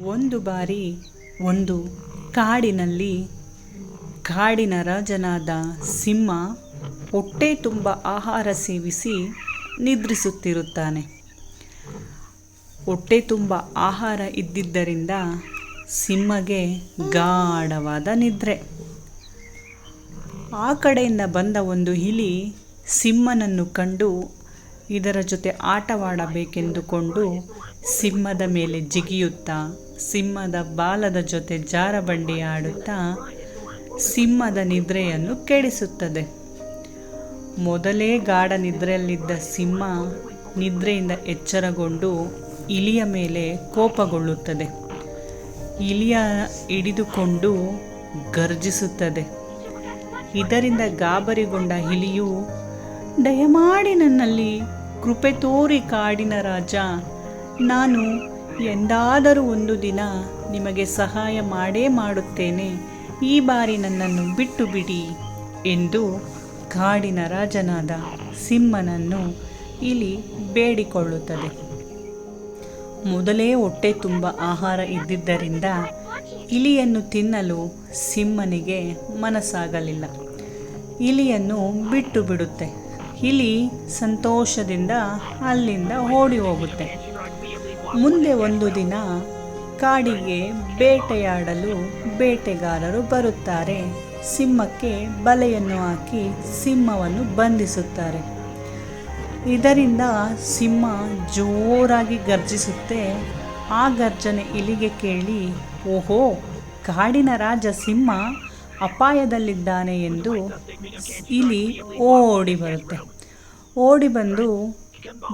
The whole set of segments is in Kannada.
ಒಂದು ಬಾರಿ ಒಂದು ಕಾಡಿನಲ್ಲಿ ಕಾಡಿನ ರಾಜನಾದ ಸಿಂಹ ಹೊಟ್ಟೆ ತುಂಬ ಆಹಾರ ಸೇವಿಸಿ ನಿದ್ರಿಸುತ್ತಿರುತ್ತಾನೆ. ಹೊಟ್ಟೆ ತುಂಬ ಆಹಾರ ಇದ್ದಿದ್ದರಿಂದ ಸಿಂಹಗೆ ಗಾಢವಾದ ನಿದ್ರೆ. ಆ ಕಡೆಯಿಂದ ಬಂದ ಒಂದು ಹಿಲಿ ಸಿಂಹನನ್ನು ಕಂಡು ಇದರ ಜೊತೆ ಆಟವಾಡಬೇಕೆಂದುಕೊಂಡು ಸಿಂಹದ ಮೇಲೆ ಜಿಗಿಯುತ್ತಾ, ಸಿಂಹದ ಬಾಲದ ಜೊತೆ ಜಾರಬಂಡಿ ಆಡುತ್ತಾ ಸಿಂಹದ ನಿದ್ರೆಯನ್ನು ಕೆಡಿಸುತ್ತದೆ. ಮೊದಲೇ ಗಾಢ ನಿದ್ರೆಯಲ್ಲಿದ್ದ ಸಿಂಹ ನಿದ್ರೆಯಿಂದ ಎಚ್ಚರಗೊಂಡು ಇಲಿಯ ಮೇಲೆ ಕೋಪಗೊಳ್ಳುತ್ತದೆ. ಇಲಿಯ ಹಿಡಿದುಕೊಂಡು ಗರ್ಜಿಸುತ್ತದೆ. ಇದರಿಂದ ಗಾಬರಿಗೊಂಡ ಇಲಿಯು, ದಯಮಾಡಿ ನನ್ನಲ್ಲಿ ಕೃಪೆ ತೋರಿ ಕಾಡಿನ ರಾಜ ನಾನು ಎಂದಾದರೂ ಒಂದು ದಿನ ನಿಮಗೆ ಸಹಾಯ ಮಾಡೇ ಮಾಡುತ್ತೇನೆ. ಈ ಬಾರಿ ನನ್ನನ್ನು ಬಿಟ್ಟು ಬಿಡಿ ಎಂದು ಕಾಡಿನ ರಾಜನಾದ ಸಿಂಹನನ್ನು ಇಲಿ ಬೇಡಿಕೊಳ್ಳುತ್ತದೆ. ಮೊದಲೇ ಹೊಟ್ಟೆ ತುಂಬ ಆಹಾರ ಇದ್ದಿದ್ದರಿಂದ ಇಲಿಯನ್ನು ತಿನ್ನಲು ಸಿಂಹನಿಗೆ ಮನಸ್ಸಾಗಲಿಲ್ಲ. ಇಲಿಯನ್ನು ಬಿಟ್ಟು ಬಿಡುತ್ತೆ. ಇಲಿ ಸಂತೋಷದಿಂದ ಅಲ್ಲಿಂದ ಓಡಿ ಹೋಗುತ್ತೆ. ಮುಂದೆ ಒಂದು ದಿನ ಕಾಡಿಗೆ ಬೇಟೆಯಾಡಲು ಬೇಟೆಗಾರರು ಬರುತ್ತಾರೆ. ಸಿಂಹಕ್ಕೆ ಬಲೆಯನ್ನು ಹಾಕಿ ಸಿಂಹವನ್ನು ಬಂಧಿಸುತ್ತಾರೆ. ಇದರಿಂದ ಸಿಂಹ ಜೋರಾಗಿ ಗರ್ಜಿಸುತ್ತೆ. ಆ ಗರ್ಜನೆ ಇಲಿಗೆ ಕೇಳಿ, ಓಹೋ, ಕಾಡಿನ ರಾಜ ಸಿಂಹ ಅಪಾಯದಲ್ಲಿದ್ದಾನೆ ಎಂದು ಇಲಿ ಓಡಿ ಬರುತ್ತೆ. ಓಡಿ ಬಂದು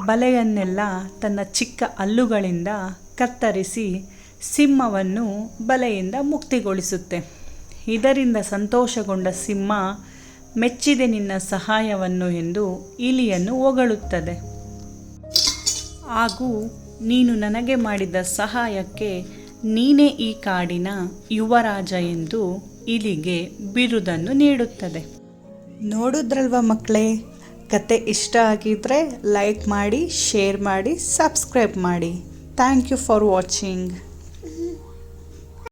ಬಲೆಯನ್ನೆಲ್ಲ ತನ್ನ ಚಿಕ್ಕ ಹಲ್ಲುಗಳಿಂದ ಕತ್ತರಿಸಿ ಸಿಂಹವನ್ನು ಬಲೆಯಿಂದ ಮುಕ್ತಿಗೊಳಿಸುತ್ತೆ. ಇದರಿಂದ ಸಂತೋಷಗೊಂಡ ಸಿಂಹ ಮೆಚ್ಚಿದೆ ನಿನ್ನ ಸಹಾಯವನ್ನು ಎಂದು ಇಲಿಯನ್ನು ಹೊಗಳುತ್ತದೆ. ಹಾಗೂ ನೀನು ನನಗೆ ಮಾಡಿದ ಸಹಾಯಕ್ಕೆ ನೀನೇ ಈ ಕಾಡಿನ ಯುವರಾಜ ಎಂದು ಇಲಿಗೆ ಬಿರುದನ್ನು ನೀಡುತ್ತದೆ. ನೋಡುದ್ರಲ್ವ ಮಕ್ಕಳೇ ಕತೆ ಇಷ್ಟ ಆಗಿದ್ದರೆ ಲೈಕ್ ಮಾಡಿ ಶೇರ್ ಮಾಡಿ ಸಬ್ಸ್ಕ್ರೈಬ್ ಮಾಡಿ. Thank you for watching